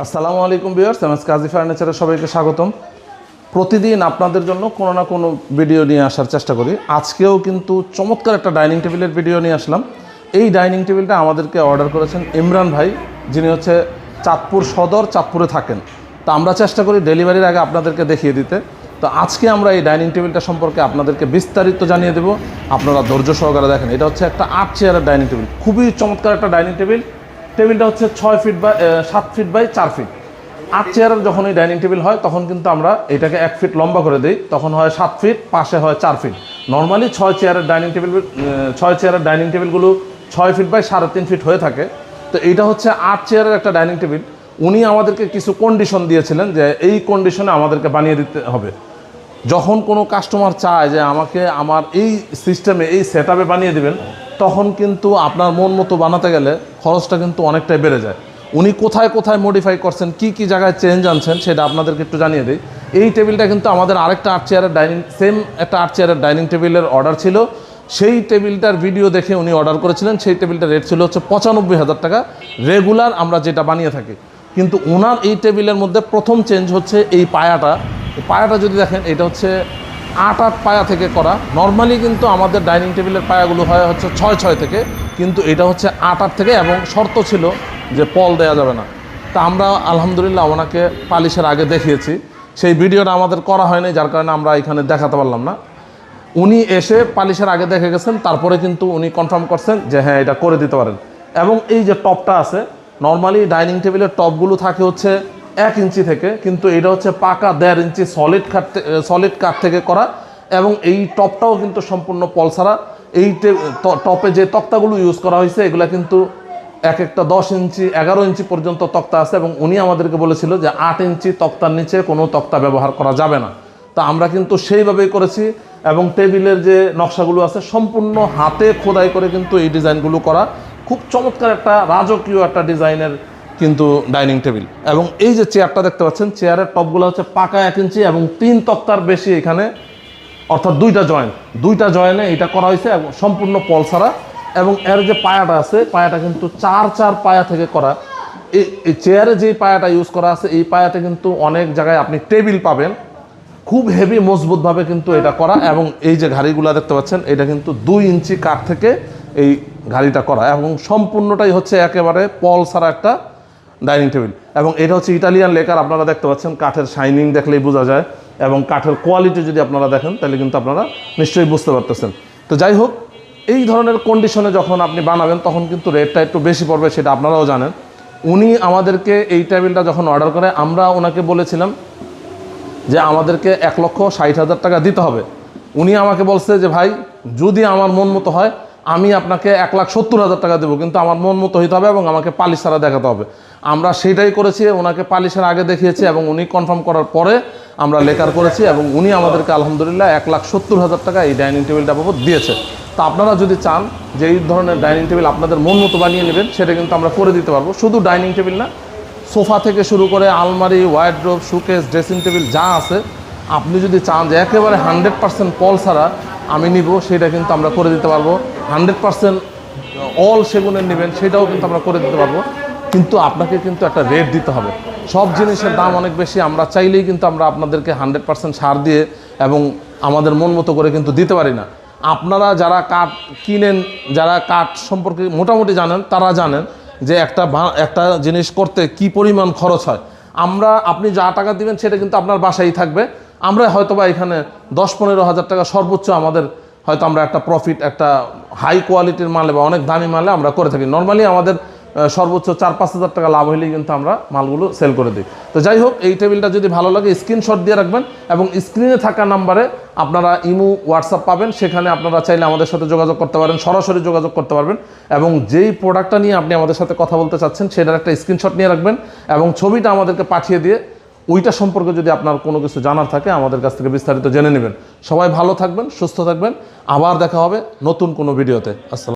আসসালামু আলাইকুম বিয়ার্স M S কাজী ফার্নিচারে সবাইকে স্বাগতম। প্রতিদিন আপনাদের জন্য কোনো না কোনো ভিডিও নিয়ে আসার চেষ্টা করি। আজকেও কিন্তু চমৎকার একটা ডাইনিং টেবিলের ভিডিও নিয়ে আসলাম। এই ডাইনিং টেবিলটা আমাদেরকে অর্ডার করেছেন ইমরান ভাই, যিনি হচ্ছে চাঁদপুর সদর চাঁদপুরে থাকেন। তো আমরা চেষ্টা করি ডেলিভারির আগে আপনাদেরকে দেখিয়ে দিতে। তো আজকে আমরা এই ডাইনিং টেবিলটা সম্পর্কে আপনাদেরকে বিস্তারিত জানিয়ে দেবো। আপনারা ধৈর্য সহকারে দেখেন, এটা হচ্ছে একটা আট চেয়ারের ডাইনিং টেবিল। খুবই চমৎকার একটা ডাইনিং টেবিল। টেবিলটা হচ্ছে ছয় ফিট বা সাত ফিট বাই চার ফিট আট চেয়ারের যখন এই ডাইনিং টেবিল হয়, তখন কিন্তু আমরা এটাকে এক ফিট লম্বা করে দিই। তখন হয় সাত ফিট পাশে হয় চার ফিট নর্মালি ছয় চেয়ারের ডাইনিং টেবিল ছয় চেয়ারের ডাইনিং টেবিলগুলো ছয় ফিট বাই সাড়ে তিন ফিট হয়ে থাকে। তো এইটা হচ্ছে আট চেয়ারের একটা ডাইনিং টেবিল উনি আমাদেরকে কিছু কন্ডিশন দিয়েছিলেন যে এই কন্ডিশনে আমাদেরকে বানিয়ে দিতে হবে। যখন কোনো কাস্টমার চায় যে আমাকে আমার এই সিস্টেমে এই সেট বানিয়ে দেবেন, তখন কিন্তু আপনার মন মতো বানাতে গেলে খরচটা কিন্তু অনেকটাই বেড়ে যায়। উনি কোথায় কোথায় মডিফাই করছেন, কি কি জায়গায় চেঞ্জ আনছেন সেটা আপনাদেরকে একটু জানিয়ে দিই। এই টেবিলটা কিন্তু আমাদের আরেকটা আট চেয়ারের ডাইনিং সেম একটা আট চেয়ারের ডাইনিং টেবিলের অর্ডার ছিল। সেই টেবিলটার ভিডিও দেখে উনি অর্ডার করেছিলেন। সেই টেবিলটার রেট ছিল হচ্ছে পঁচানব্বই হাজার টাকা। রেগুলার আমরা যেটা বানিয়ে থাকি। কিন্তু ওনার এই টেবিলের মধ্যে প্রথম চেঞ্জ হচ্ছে এই পায়াটা। পায়াটা যদি দেখেন, এটা হচ্ছে আট আট পায়া থেকে করা। নর্মালি কিন্তু আমাদের ডাইনিং টেবিলের পায়াগুলো হয় হচ্ছে ছয় ছয় থেকে, কিন্তু এটা হচ্ছে আট আট থেকে এবং শর্ত ছিল যে পল দেওয়া যাবে না। তা আমরা আলহামদুলিল্লাহ ওনাকে পালিশের আগে দেখিয়েছি। সেই ভিডিওটা আমাদের করা হয়নি, যার কারণে আমরা এখানে দেখাতে পারলাম না। উনি এসে পালিশের আগে দেখে গেছেন, তারপরে কিন্তু উনি কনফার্ম করছেন যে হ্যাঁ এটা করে দিতে পারেন। এবং এই যে টপটা আছে নর্মালি ডাইনিং টেবিলের টপগুলো থাকে হচ্ছে এক ইঞ্চি থেকে, কিন্তু এটা হচ্ছে পাকা দেড় ইঞ্চি সলিড কাঠ সলিড কাঠ থেকে করা এবং এই টপটাও কিন্তু সম্পূর্ণ পলসারা এই টপে যে তক্তাগুলো ইউজ করা হয়েছে, এগুলো কিন্তু এক একটা দশ ইঞ্চি, এগারো ইঞ্চি পর্যন্ত তক্তা আছে এবং উনি আমাদেরকে বলেছিল যে আট ইঞ্চি তক্তার নিচে কোনো তক্তা ব্যবহার করা যাবে না। তা আমরা কিন্তু সেইভাবেই করেছি এবং টেবিলের যে নকশাগুলো আছে, সম্পূর্ণ হাতে খোদাই করে কিন্তু এই ডিজাইনগুলো করা। খুব চমৎকার একটা রাজকীয় একটা ডিজাইনের কিন্তু ডাইনিং টেবিল। এবং এই যে চেয়ারটা দেখতে পাচ্ছেন, চেয়ারের টপগুলো হচ্ছে পাকা এক ইঞ্চি এবং তিন তক্তার বেশি এখানে, অর্থাৎ দুইটা জয়েন্ট দুইটা জয়েন্টে এটা করা হয়েছে এবং সম্পূর্ণ পল পলসারা এবং এর যে পায়াটা আছে, পায়াটা কিন্তু চার চার পায়া থেকে করা। এই এই চেয়ারে যে পায়াটা ইউজ করা আছে, এই পায়াতে কিন্তু অনেক জায়গায় আপনি টেবিল পাবেন। খুব হেভি মজবুতভাবে কিন্তু এটা করা এবং এই যে ঘাড়িগুলো দেখতে পাচ্ছেন, এটা কিন্তু দুই ইঞ্চি কাঠ থেকে এই ঘাড়িটা করা। এবং সম্পূর্ণটাই হচ্ছে একেবারে পল ছাড়া একটা ডাইনিং টেবিল। এবং এটা হচ্ছে ইটালিয়ান লেকার, আপনারা দেখতে পাচ্ছেন, কাঠের শাইনিং দেখলেই বোঝা যায় এবং কাঠের কোয়ালিটি যদি আপনারা দেখেন, তাহলে কিন্তু আপনারা নিশ্চয়ই বুঝতে পারতেছেন। তো যাই হোক, এই ধরনের কন্ডিশনে যখন আপনি বানাবেন, তখন কিন্তু রেটটা একটু বেশি পড়বে, সেটা আপনারাও জানেন। উনি আমাদেরকে এই টেবিলটা যখন অর্ডার করে, আমরা ওনাকে বলেছিলাম যে আমাদেরকে এক লক্ষ ষাট হাজার টাকা দিতে হবে। উনি আমাকে বলছে যে, ভাই, যদি আমার মন মতো হয়, আমি আপনাকে এক লাখ সত্তর হাজার টাকা দেবো, কিন্তু আমার মন মতো হইতে হবে এবং আমাকে পালিশ ছাড়া দেখাতে হবে। আমরা সেটাই করেছি, ওনাকে পালিশের আগে দেখিয়েছি এবং উনি কনফার্ম করার পরে আমরা লেকার করেছি এবং উনি আমাদেরকে আলহামদুলিল্লাহ এক লাখ সত্তর হাজার টাকা এই ডাইনিং টেবিলটা বাবদ দিয়েছে। তা আপনারা যদি চান যে এই ধরনের ডাইনিং টেবিল আপনাদের মন মতো বানিয়ে নেবেন, সেটা কিন্তু আমরা করে দিতে পারব। শুধু ডাইনিং টেবিল না, সোফা থেকে শুরু করে আলমারি ওয়াইড্রোব সুকেস ড্রেসিং টেবিল যা আছে, আপনি যদি চান যে একেবারে হান্ড্রেড পার্সেন্ট পল ছাড়া আমি নিব, সেটা কিন্তু আমরা করে দিতে পারব। হান্ড্রেড পার্সেন্ট অল সেগুনের নেবেন, সেটাও কিন্তু আমরা করে দিতে পারব। কিন্তু আপনাকে কিন্তু একটা রেট দিতে হবে। সব জিনিসের দাম অনেক বেশি, আমরা চাইলেই কিন্তু আমরা আপনাদেরকে হান্ড্রেড পার্সেন্ট ছাড় দিয়ে এবং আমাদের মন মতো করে কিন্তু দিতে পারি না। আপনারা যারা কাঠ কিনেন, যারা কাঠ সম্পর্কে মোটামুটি জানেন, তারা জানেন যে একটা একটা জিনিস করতে কি পরিমাণ খরচ হয়। আমরা, আপনি যা টাকা দিবেন সেটা কিন্তু আপনার বাসায় থাকবে। আমরা হয়তো বা এখানে দশ পনেরো হাজার টাকা সর্বোচ্চ আমাদের হয়তো আমরা একটা প্রফিট একটা হাই কোয়ালিটির মালে বা অনেক দামি মালে আমরা করে থাকি। নর্মালি আমাদের সর্বোচ্চ চার, পাঁচ হাজার টাকা লাভ হলেই কিন্তু আমরা মালগুলো সেল করে দিই। তো যাই হোক, এই টেবিলটা যদি ভালো লাগে স্ক্রিনশট দিয়ে রাখবেন এবং স্ক্রিনে থাকা নাম্বারে আপনারা ইমো হোয়াটসঅ্যাপ পাবেন। সেখানে আপনারা চাইলে আমাদের সাথে যোগাযোগ করতে পারেন, সরাসরি যোগাযোগ করতে পারবেন এবং যেই প্রোডাক্টটা নিয়ে আপনি আমাদের সাথে কথা বলতে চাচ্ছেন, সেটার একটা স্ক্রিনশট নিয়ে রাখবেন এবং ছবিটা আমাদেরকে পাঠিয়ে দিয়ে ওইটা সম্পর্কে যদি আপনার কোনো কিছু জানার থাকে, আমাদের কাছ থেকে বিস্তারিত জেনে নেবেন। সবাই ভালো থাকবেন, সুস্থ থাকবেন। আবার দেখা হবে নতুন কোনো ভিডিওতে আসসালাম